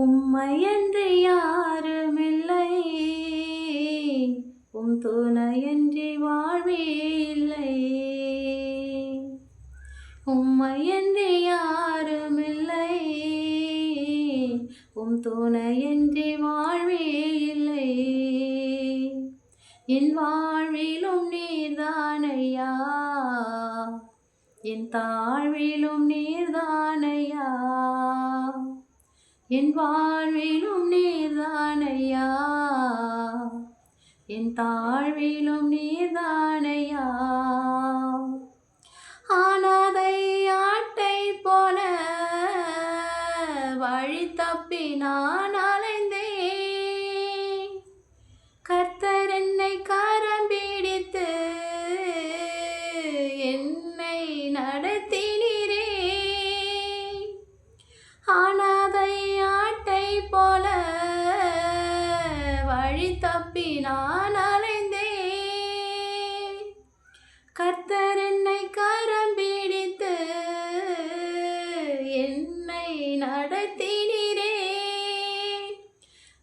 உம்மையன்றி யாருமில்லை. உம் துணையன்றி வாழ்வே இல்லை உம்மையன்றி யாருமில்லை. உம் துணையன்றி வாழ்வே இல்லை என் வாழ்விலும் நீர்தானையா. என் தாழ்விலும் நீர்தானையா. என் வாழ்விலும் நீர்தானையா? என் தாழ்விலும் நீர்தானையா? தப்பி நான் அலைந்தேன். கர்த்தர் என்னை கரம் பிடித்து என்னை நடத்தினீரே.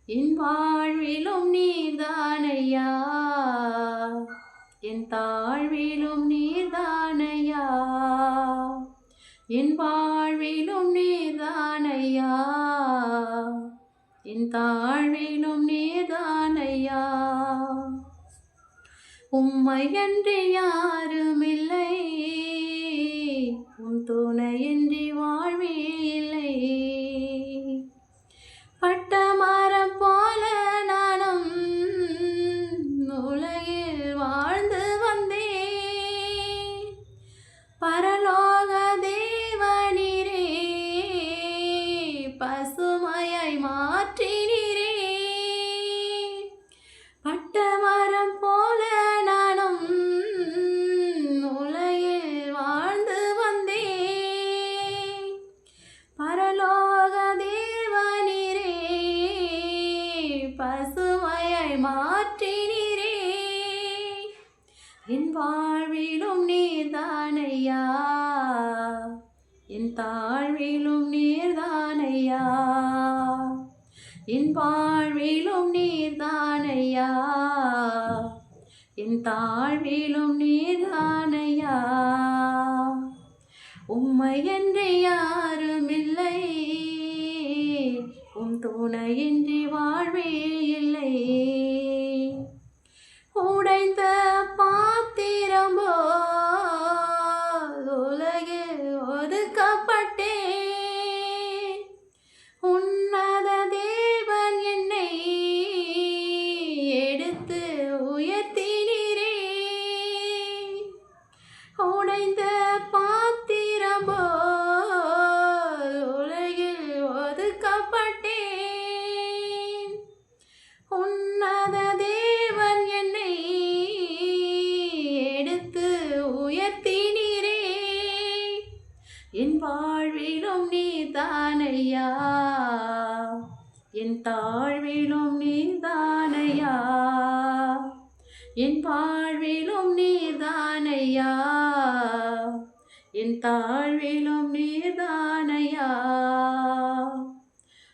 என் வாழ்விலும் நீர்தானையா? என் தாழ்விலும் நீர்தானையா? என் வாழ்விலும் நீர்தானையா? என் தாழ்விலும் உம்மையன்றி யாருமில்லை. பசுமையாய் என் வாழ்விலும் நீர்தானையா என் தாழ்விலும் நீர்தானையா என் வாழ்விலும் நீர்தானையா என் தாழ்விலும் நீர்தானையா உம்மையன்றி யாருமில்லை. உம் துணையின்றி உடைந்த பாத்திரம்போ உலகில் தாழ்விலும் நீதானையா என் வாழ்விலும் நீதானையா என் தாழ்விலும் நீதானையா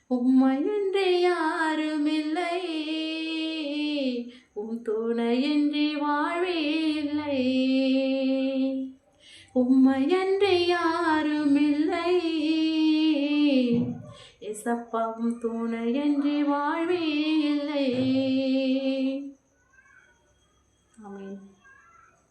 உம்மையன்றி யாருமில்லை. உம் துணையின்றி வாழ்வில்லை உம்மையன்றி யாருமில்லை. ஏசப்பாவும் துணையன்றி வாழ்வே இல்லை. ஆமீன்.